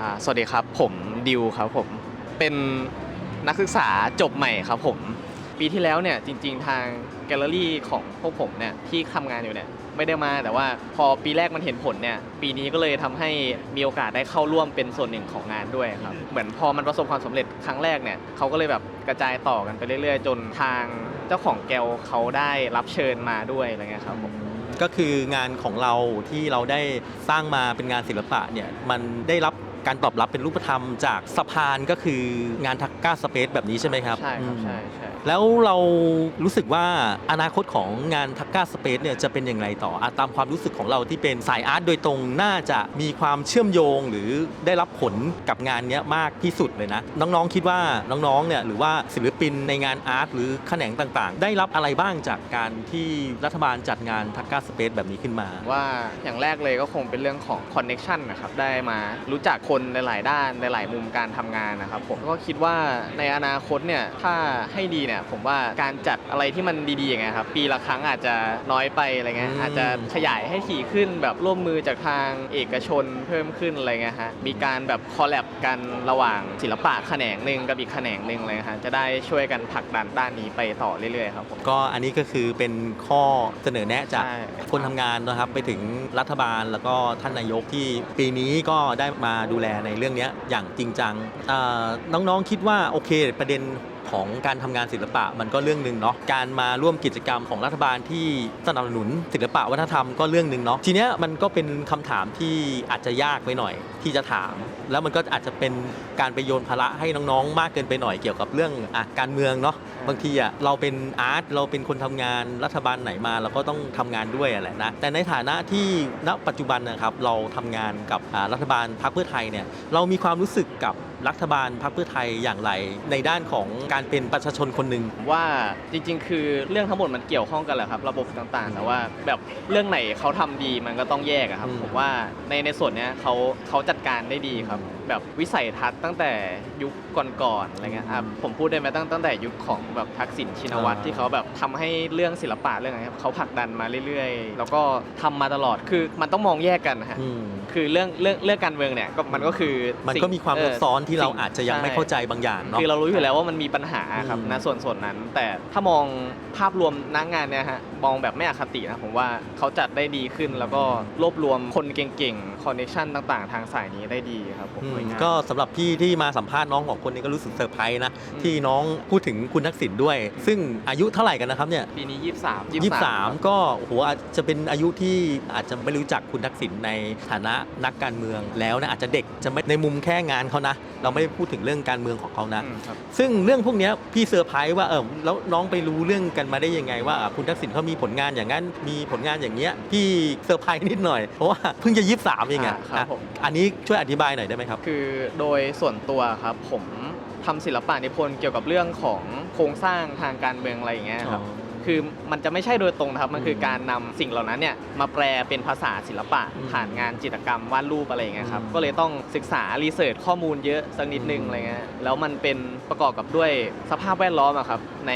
อ่าสวัสดีครับ ผมดิวครับผมเป็นนักศึกษาจบใหม่ครับผม ปีที่แล้วเนี่ยจริง ๆ ทางแกลเลอรี่ของพวกผมเนี่ยที่ทำงานอยู่เนี่ยไม่ได้มาแต่ว่าพอปีแรกมันเห็นผลเนี่ยปีนี้ก็เลยทำให้มีโอกาสได้เข้าร่วมเป็นส่วนหนึ่งของงานด้วยครับ เหมือนพอมันประสบความสำเร็จครั้งแรกเนี่ยเขาก็เลยแบบกระจายต่อกันไปเรื่อย ๆ จนทางเจ้าของแกลเขาได้รับเชิญมาด้วยอะไรเงี้ยครับผม ก็คืองานของเราที่เราได้สร้างมาเป็นงานศิลปะเนี่ยมันได้รับ การตอบรับเป็นรูปธรรมจากสะพานก็คืองานทักก้าสเปซแบบนี้ใช่ไหมครับใช่ครับอืมใช่ใช่แล้วเรารู้สึกว่าอนาคตของงานทักก้าสเปซเนี่ยจะเป็นอย่างไรต่ออะตามความรู้สึกของเราที่เป็นสายอาร์ตโดยตรงน่าจะมีความเชื่อมโยงหรือได้รับผลกับงานเนี้ยมากที่สุดเลยนะ น้องๆคิดว่าน้องๆเนี่ยหรือว่าศิลปินในงานอาร์ตหรือแขนงต่างๆ ได้รับอะไรบ้างจากการที่รัฐบาลจัดงานทักก้าสเปซแบบนี้ขึ้นมา ว่าอย่างแรกเลยก็คงเป็นเรื่องของคอนเน็ชันนะครับได้มารู้จักคนในหลายด้านในหลายมุมการทำงานนะครับผมก็คิดว่าในอนาคตเนี่ยถ้าให้ดีเนี่ยผมว่าการจัดอะไรที่มันดีๆอย่างเงี้ยครับปีละครั้งอาจจะน้อยไปอะไรเงี้ยอืมอาจจะขยายให้ถี่ขึ้นแบบร่วมมือจากทางเอกชนเพิ่มขึ้นอะไรเงี้ยฮะมีการแบบคอลแลบกันระหว่างศิลปะแขนงหนึ่งกับอีกแขนงหนึ่งเลยฮะจะได้ช่วยกันผลักดันด้านนี้ไปต่อเรื่อยๆครับผมก็อันนี้ก็คือเป็นข้อเสนอแนะจากใช่คนทำงานนะครับไปถึงรัฐบาลแล้วก็ท่านนายกที่ปีนี้ก็ได้มาดูแลในเรื่องนี้อย่างจริงจังน้องๆคิดว่าโอเค ประเด็น ของการทำงานศิลปะมันก็เรื่องหนึ่งเนาะการมาร่วมกิจกรรมของรัฐบาลที่สนับสนุนศิลปะวัฒนธรรมก็เรื่องหนึ่งเนาะทีเนี้ยมันก็เป็นคำถามที่อาจจะยากไปหน่อยที่จะถาม แล้วมันก็อาจจะเป็นการไปโยนภาระให้น้องๆ มากเกินไปหน่อยเกี่ยวกับเรื่องอะการเมืองเนาะบางทีอะเราเป็นอาร์ตเราเป็นคนทำงานรัฐบาลไหนมาเราก็ต้องทำงานด้วยอะแหละนะแต่ในฐานะที่ณปัจจุบันนะครับเราทำงานกับอ่ารัฐบาลพรรคเพื่อไทยเนี่ยเรามีความรู้สึกกับรัฐบาลพรรคเพื่อไทยอย่างไร ในด้านของการเป็นประชาชนคนหนึ่งว่าจริง ๆ คือเรื่องทั้งหมดมันเกี่ยวข้องกันแหละครับ ระบบต่างๆแต่ว่าแบบเรื่องไหนเขาทำดีมันก็ต้องแยกอะครับอืมผมว่าในในส่วนเนี้ยเขาเขาจัดการได้ดีครับ แบบวิสัยทัศน์ตั้งแต่ยุคก่อนๆอะไรเงี้ยครับผมพูดได้ไหมตั้งตั้งแต่ยุคของแบบทักษิณชินวัตรที่เขาแบบทำให้เรื่องศิลปะเรื่องอะไรครับเขาผลักดันมาเรื่อยๆ แล้วก็ทำมาตลอดคือมันต้องมองแยกกันนะฮะอืมคือเรื่องเรื่องเรื่องการเมืองเนี่ยก็มันก็คือมันสิ่งก็มีความเซับซ้อนที่เราสิ่อาจจะยังไม่ใช่เข้าใจบางอย่างเนาะคือเรารู้อยู่แล้วว่ามันมีปัญหาครับอืมนะส่วนส่วนนั้น แต่ถ้ามองภาพรวมนักงานเนี่ยฮะมองแบบไม่อคตินะผมว่าเขาจัดได้ดีขึ้นแล้วก็รวบรวมคนเก่งๆคอนเนคชั่นต่าง ๆ ทางสายนี้ได้ดีครับผมอืมสวยงาม ก็สำหรับพี่ที่มาสัมภาษณ์น้องของคนนี้ก็รู้สึกเซอร์ไพรส์นะอืม ที่น้องพูดถึงคุณทักษิณด้วย ซึ่งอายุเท่าไหร่กันนะครับเนี่ย ปีนี้ 23 ยี่สามก็โอ้โหอาจจะเป็นอายุที่อาจจะไม่รู้จักคุณทักษิณในฐานะนักการเมืองแล้วนะอาจจะเด็กจะไม่ในมุมแค่งานเขานะ เราไม่ได้พูดถึงเรื่องการเมืองของเขานะ อืมครับ ซึ่งเรื่องพวกเนี้ยพี่เซอร์ไพรส์ว่าเออแล้วน้องไปรู้เรื่องกันมาได้ยังไง ว่าอะคุณทักษิณเขามีผลงานอย่างนั้นมีผลงานอย่างเงี้ยพี่เซอร์ไพรส์นิดหน่อยเพราะว่าเพิ่งจะยี่สามเองอะอ่าครับนะผม อันนี้ช่วยอธิบายหน่อยได้ไหมครับคือโดยส่วนตัวครับผมทำศิลปะนิพนธ์เกี่ยวกับเรื่องของโครงสร้างทางการเมืองอะไรอย่างเงี้ยครับคือมันจะไม่ใช่โดยตรงนะครับมันคือการนำสิ่งเหล่านั้นเนี่ยมาแปลเป็นภาษาศิลปะอืมผ่านงานจิตรกรรมวาดรูปอะไรอย่างเงี้ยครับอืมก็เลยต้องศึกษารีเสิร์ชข้อมูลเยอะสักนิดนึงอืมอะไรเงี้ยแล้วมันเป็นประกอบกับด้วยสภาพแวดล้อมอะครับใน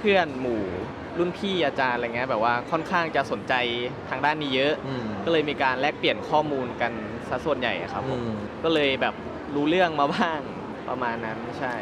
เพื่อนๆหมู่ รุ่นพี่อาจารย์อะไรเงี้ยแบบว่าค่อนข้างจะสนใจทางด้านนี้เยอะ อืม ก็เลยมีการแลกเปลี่ยนข้อมูลกันซะส่วนใหญ่อะครับผมอืม ก็เลยแบบรู้เรื่องมาบ้างประมาณนั้นใช่